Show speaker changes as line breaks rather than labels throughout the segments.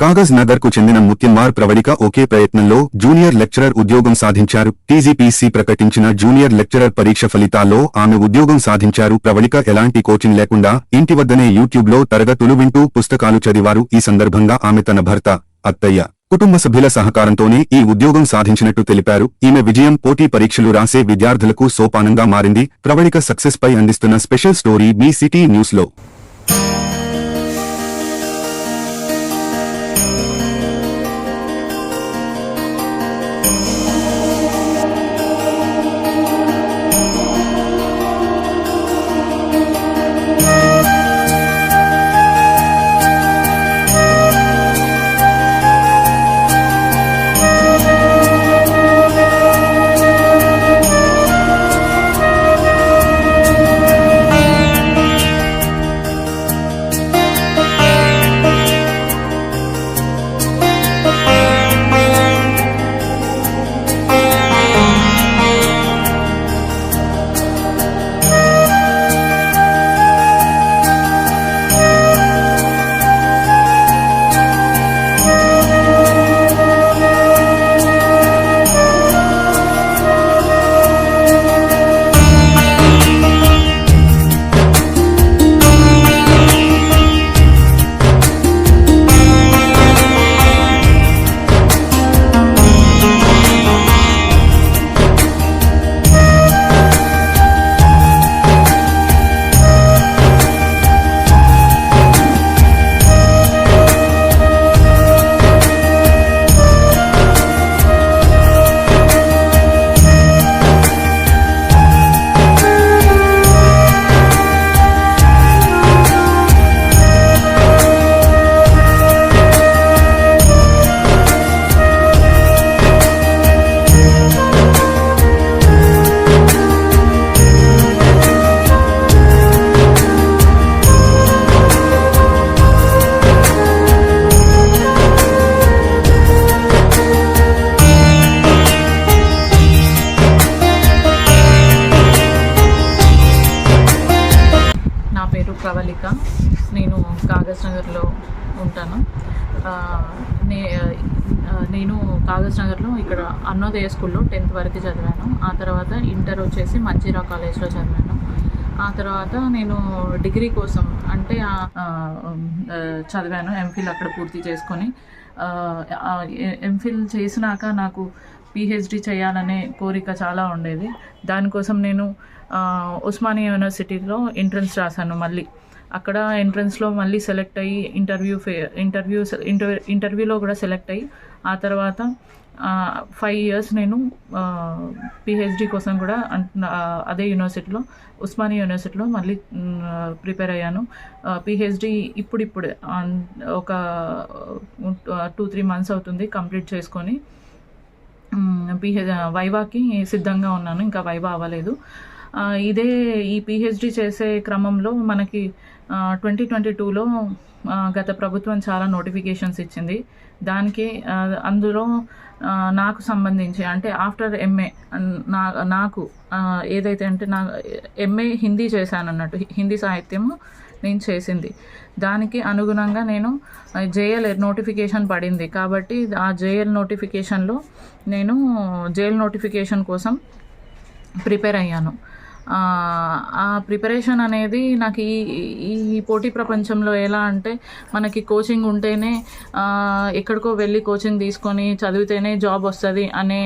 కాగజ్ నగర్కు చెందిన ముత్యన్మార్ ప్రవళిక ఒకే ప్రయత్నంలో junior lecturer ఉద్యోగం సాధించారు. టీజీపీసీ ప్రకటించిన జూనియర్ లెక్చరర్ పరీక్ష ఫలితాల్లో ఆమె ఉద్యోగం సాధించారు. ప్రవళిక ఎలాంటి కోచింగ్ లేకుండా ఇంటి వద్దనే యూట్యూబ్లో తరగతులు వింటూ పుస్తకాలు చదివారు. ఈ సందర్భంగా ఆమె తన భర్త అత్తయ్య కుటుంబ సభ్యుల సహకారంతోనే ఈ ఉద్యోగం సాధించినట్టు తెలిపారు. ఈమె విజయం పోటీ పరీక్షలు రాసే విద్యార్థులకు సోపానంగా మారింది. ప్రవళిక సక్సెస్ పై అందిస్తున్న స్పెషల్ స్టోరీ మీ సిటీ న్యూస్
ప్రవళిక నేను కాగజ్ నగర్లో ఉంటాను నే నేను కాగజ్ నగర్లో ఇక్కడ అన్నోదయ స్కూల్లో టెన్త్ వరకు చదివాను. ఆ తర్వాత ఇంటర్ వచ్చేసి మంచిరా కాలేజ్లో చదివాను. ఆ తర్వాత నేను డిగ్రీ కోసం అంటే చదివాను. ఎంఫిల్ అక్కడ పూర్తి చేసుకొని ఎంఫిల్ చేసినాక నాకు పిహెచ్డి చేయాలనే కోరిక చాలా ఉండేది. దానికోసం నేను ఉస్మానియా యూనివర్సిటీలో ఎంట్రన్స్ రాశాను మళ్ళీ. అక్కడ ఎంట్రన్స్లో మళ్ళీ సెలెక్ట్ అయ్యి ఇంటర్వ్యూ ఫే ఇంటర్వ్యూ ఇంటర్ ఇంటర్వ్యూలో కూడా సెలెక్ట్ అయ్యి ఆ తర్వాత ఫైవ్ ఇయర్స్ నేను పిహెచ్డి కోసం కూడా అదే యూనివర్సిటీలో ఉస్మానియా యూనివర్సిటీలో మళ్ళీ ప్రిపేర్ అయ్యాను. పిహెచ్డి ఇప్పుడిప్పుడే ఒక టూ త్రీ మంత్స్ అవుతుంది కంప్లీట్ చేసుకొని. పిహెచ్ వైవాకి సిద్ధంగా ఉన్నాను. ఇంకా వైవా అవ్వలేదు. ఇదే ఈ పిహెచ్డి చేసే క్రమంలో మనకి ట్వంటీ ట్వంటీ టూలో గత ప్రభుత్వం చాలా నోటిఫికేషన్స్ ఇచ్చింది. దానికి అందులో నాకు సంబంధించి అంటే ఆఫ్టర్ ఎంఏ నా నాకు ఏదైతే అంటే నా ఎంఏ హిందీ చేశాను అన్నట్టు హిందీ సాహిత్యము నేను చేసింది. దానికి అనుగుణంగా నేను జేఎల్ నోటిఫికేషన్ పడింది. కాబట్టి ఆ జేఎల్ నోటిఫికేషన్లో నేను జేఎల్ నోటిఫికేషన్ కోసం ప్రిపేర్ అయ్యాను. ఆ, ప్రిపరేషన్ అనేది నాకు ఈ ఈ పోటీ ప్రపంచంలో ఎలా అంటే మనకి కోచింగ్ ఉంటేనే ఎక్కడికో వెళ్ళి కోచింగ్ తీసుకొని చదివితేనే జాబ్ వస్తుంది అనే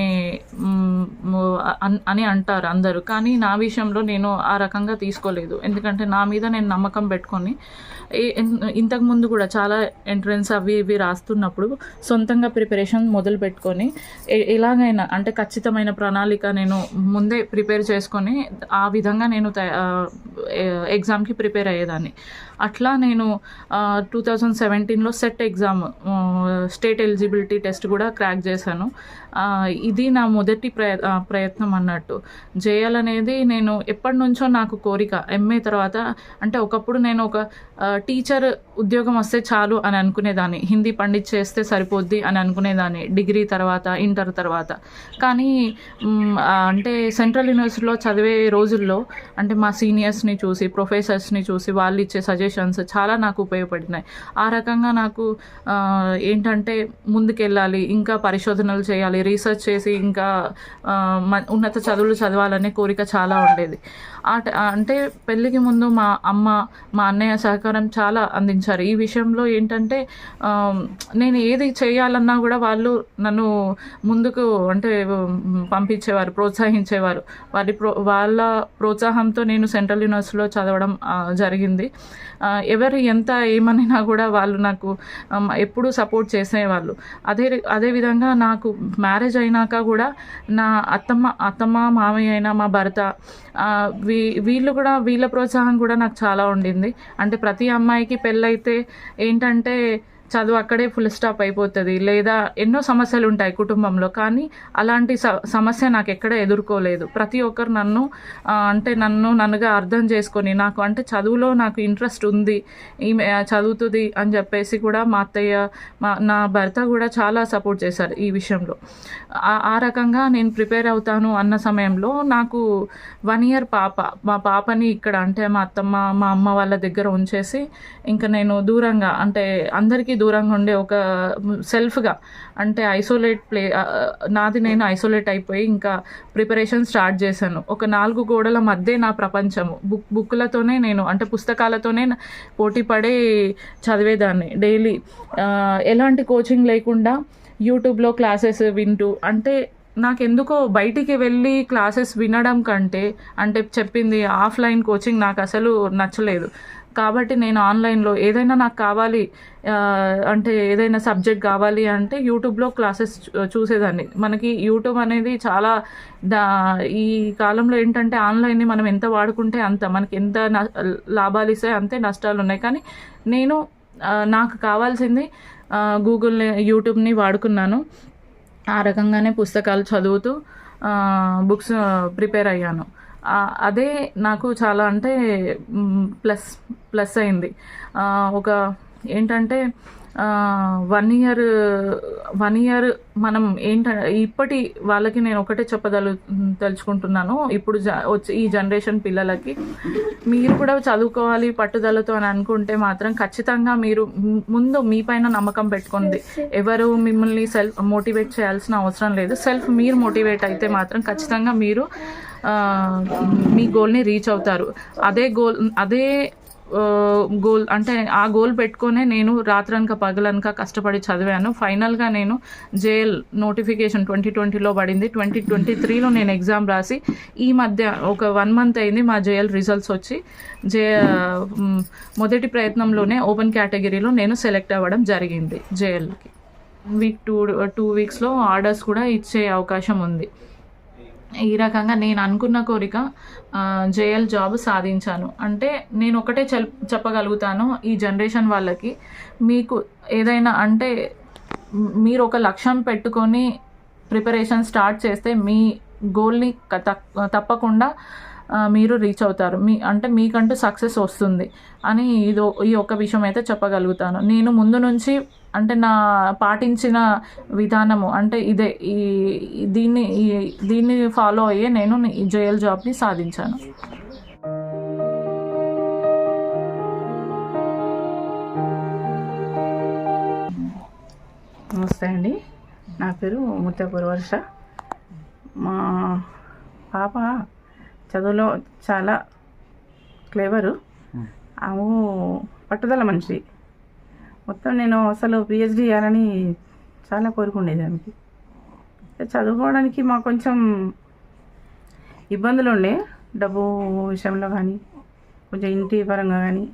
అన్- అని అంటారు అందరూ. కానీ నా విషయంలో నేను ఆ రకంగా తీసుకోలేదు. ఎందుకంటే నా మీద నేను నమ్మకం పెట్టుకొని ఇంతకు ముందు కూడా చాలా ఎంట్రన్స్ అవి ఇవి రాస్తున్నప్పుడు సొంతంగా ప్రిపరేషన్ మొదలు పెట్టుకొని ఎలాగైనా అంటే ఖచ్చితమైన ప్రణాళిక నేను ముందే ప్రిపేర్ చేసుకొని ఆ విధంగా నేను ఎగ్జామ్కి ప్రిపేర్ అయ్యేదాన్ని. అట్లా నేను టూ థౌజండ్ సెవెంటీన్లో SET exam state eligibility test కూడా క్రాక్ చేశాను. ఇది నా మొదటి ప్రయ ప్రయత్నం అన్నట్టు. చేయాలనేది నేను ఎప్పటి నుంచో నాకు కోరిక. ఎంఏ తర్వాత అంటే ఒకప్పుడు నేను ఒక టీచర్ ఉద్యోగం వస్తే చాలు అని అనుకునేదాన్ని. హిందీ పండిత్ చేస్తే సరిపోద్ది అని అనుకునేదాన్ని. డిగ్రీ తర్వాత ఇంటర్ తర్వాత. కానీ అంటే సెంట్రల్ యూనివర్సిటీలో చదివే రోజుల్లో అంటే మా సీనియర్స్ని చూసి ప్రొఫెసర్స్ని చూసి వాళ్ళు ఇచ్చే సజెషన్స్ చాలా నాకు ఉపయోగపడినాయి. ఆ రకంగా నాకు ఏంటంటే ముందుకెళ్ళాలి ఇంకా పరిశోధనలు చేయాలి రీసెర్చ్ చేసి ఇంకా ఉన్నత చదువులు చదవాలనే కోరిక చాలా ఉండేది. అంటే పెళ్ళికి ముందు మా అమ్మ మా అన్నయ్య సహకారం చాలా అందించారు. ఈ విషయంలో ఏంటంటే నేను ఏది చేయాలన్నా కూడా వాళ్ళు నన్ను ముందుకు అంటే పంపించేవారు ప్రోత్సహించేవారు. వారి ప్రో వాళ్ళ ప్రోత్సాహంతో నేను సెంట్రల్ యూనివర్సిటీలో చదవడం జరిగింది. ఎవరు ఎంత ఏమనినా కూడా వాళ్ళు నాకు ఎప్పుడూ సపోర్ట్ చేసేవాళ్ళు. అదే అదేవిధంగా నాకు మ్యారేజ్ అయినాక కూడా నా అత్తమ్మ అత్తమ్మ మామయ్య అయినా మా భర్త వీ వీళ్ళు కూడా వీళ్ళ ప్రోత్సాహం కూడా నాకు చాలా ఉండింది. అంటే ప్రతి అమ్మాయికి పెళ్ళైతే ఏంటంటే చదువు అక్కడే ఫుల్ స్టాప్ అయిపోతుంది. లేదా ఎన్నో సమస్యలు ఉంటాయి కుటుంబంలో. కానీ అలాంటి స సమస్య నాకు ఎక్కడ ఎదుర్కోలేదు. ప్రతి ఒక్కరు నన్ను అంటే నన్ను నన్నుగా అర్థం చేసుకొని నాకు అంటే చదువులో నాకు ఇంట్రెస్ట్ ఉంది. ఈమె చదువుతుంది అని చెప్పేసి కూడా మా అత్తయ్య మా నా భర్త కూడా చాలా సపోర్ట్ చేశారు ఈ విషయంలో. ఆ- ఆ రకంగా నేను ప్రిపేర్ అవుతాను అన్న సమయంలో నాకు వన్ ఇయర్ పాప మా పాపని ఇక్కడ అంటే మా అత్తమ్మ మా అమ్మ వాళ్ళ దగ్గర ఉంచేసి ఇంకా నేను దూరంగా అంటే అందరికీ దూరంగా ఉండే ఒక సెల్ఫ్గా అంటే ఐసోలేట్ ప్లే నాది నేను ఐసోలేట్ అయిపోయి ఇంకా ప్రిపరేషన్ స్టార్ట్ చేశాను. ఒక నాలుగు గోడల మధ్య నా ప్రపంచము. బుక్ బుక్లతోనే నేను అంటే పుస్తకాలతోనే పోటీ పడే చదివేదాన్ని డైలీ. ఎలాంటి కోచింగ్ లేకుండా యూట్యూబ్లో క్లాసెస్ వింటూ అంటే నాకెందుకో బయటికి వెళ్ళి క్లాసెస్ వినడం కంటే అంటే చెప్పింది ఆఫ్లైన్ కోచింగ్ నాకు అసలు నచ్చలేదు. కాబట్టి నేను ఆన్లైన్లో ఏదైనా నాకు కావాలి అంటే ఏదైనా సబ్జెక్ట్ కావాలి అంటే యూట్యూబ్లో క్లాసెస్ చూ- చూసేదాన్ని. మనకి యూట్యూబ్ అనేది చాలా దా ఈ కాలంలో ఏంటంటే ఆన్లైన్ని మనం ఎంత వాడుకుంటే అంత మనకి ఎంత లాభాలు ఇస్తాయి అంతే నష్టాలు ఉన్నాయి. కానీ నేను నాకు కావాల్సింది గూగుల్ని యూట్యూబ్ని వాడుకున్నాను. ఆ రకంగానే పుస్తకాలు చదువుతూ బుక్స్ ప్రిపేర్ అయ్యాను. అదే నాకు చాలా అంటే ప్లస్ ప్లస్ అయింది. ఒక ఏంటంటే వన్ ఇయర్ వన్ ఇయర్ మనం ఏంట ఇప్పటి వాళ్ళకి నేను ఒకటే చెప్పదలు తలుచుకుంటున్నాను. ఇప్పుడు జ వచ్చి ఈ జనరేషన్ పిల్లలకి మీరు కూడా చదువుకోవాలి పట్టుదలతో అని అనుకుంటే మాత్రం ఖచ్చితంగా మీరు ముందు మీ పైన నమ్మకం పెట్టుకోండి. ఎవరు మిమ్మల్ని సెల్ఫ్ మోటివేట్ చేయాల్సిన అవసరం లేదు. సెల్ఫ్ మీరు మోటివేట్ అయితే మాత్రం ఖచ్చితంగా మీరు మీ గోల్ని రీచ్ అవుతారు. అదే గోల్ అదే గోల్ అంటే ఆ గోల్ పెట్టుకునే నేను రాత్రనక పగలనక కష్టపడి చదివాను. ఫైనల్గా నేను జేఎల్ నోటిఫికేషన్ ట్వంటీ ట్వంటీలో పడింది. ట్వంటీ ట్వంటీ త్రీలో నేను ఎగ్జామ్ రాసి ఈ మధ్య ఒక వన్ మంత్ అయింది మా జేఎల్ రిజల్ట్స్ వచ్చి జే మొదటి ప్రయత్నంలోనే ఓపెన్ కేటగిరీలో నేను సెలెక్ట్ అవ్వడం జరిగింది జేఎల్కి. వీక్ టూ టూ వీక్స్లో ఆర్డర్స్ కూడా ఇచ్చే అవకాశం ఉంది. ఈ రకంగా నేను అనుకున్న కోరిక జేఎల్ జాబ్ సాధించాను. అంటే నేను ఒకటే చెల్ చెప్పగలుగుతాను ఈ జనరేషన్ వాళ్ళకి. మీకు ఏదైనా అంటే మీరు ఒక లక్ష్యం పెట్టుకొని ప్రిపరేషన్ స్టార్ట్ చేస్తే మీ గోల్ని తక్- తప్పకుండా మీరు రీచ్ అవుతారు. మీ అంటే మీకంటూ సక్సెస్ వస్తుంది అని ఇది ఈ ఒక్క విషయం అయితే చెప్పగలుగుతాను. నేను ముందు నుంచి అంటే నా పాటించిన విధానము అంటే ఇదే ఈ దీన్ని ఈ దీన్ని ఫాలో అయ్యే నేను ఈ జేఎల్ జాబ్ని సాధించాను.
నమస్తే అండి. నా పేరు ముత్యాపూర్ వర్ష మా పాప చదువులో చాలా క్లేవరు ఆమె పట్టుదల మనిషి మొత్తం నేను అసలు పిహెచ్డి చేయాలని చాలా కోరుకుండేది ఆమెకి. చదువుకోవడానికి మాకు కొంచెం ఇబ్బందులు ఉండే డబ్బు విషయంలో కానీ కొంచెం ఇంటి పరంగా కానీ.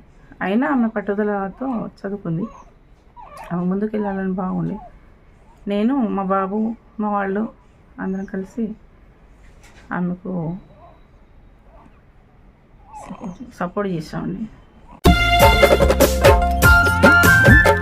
అయినా ఆమె పట్టుదలతో చదువుకుంది. ఆమె ముందుకు వెళ్ళాలని బాగుండే. నేను మా బాబు మా వాళ్ళు అందరం కలిసి ఆమెకు సపోర్ట్ చేసామండి Thank you.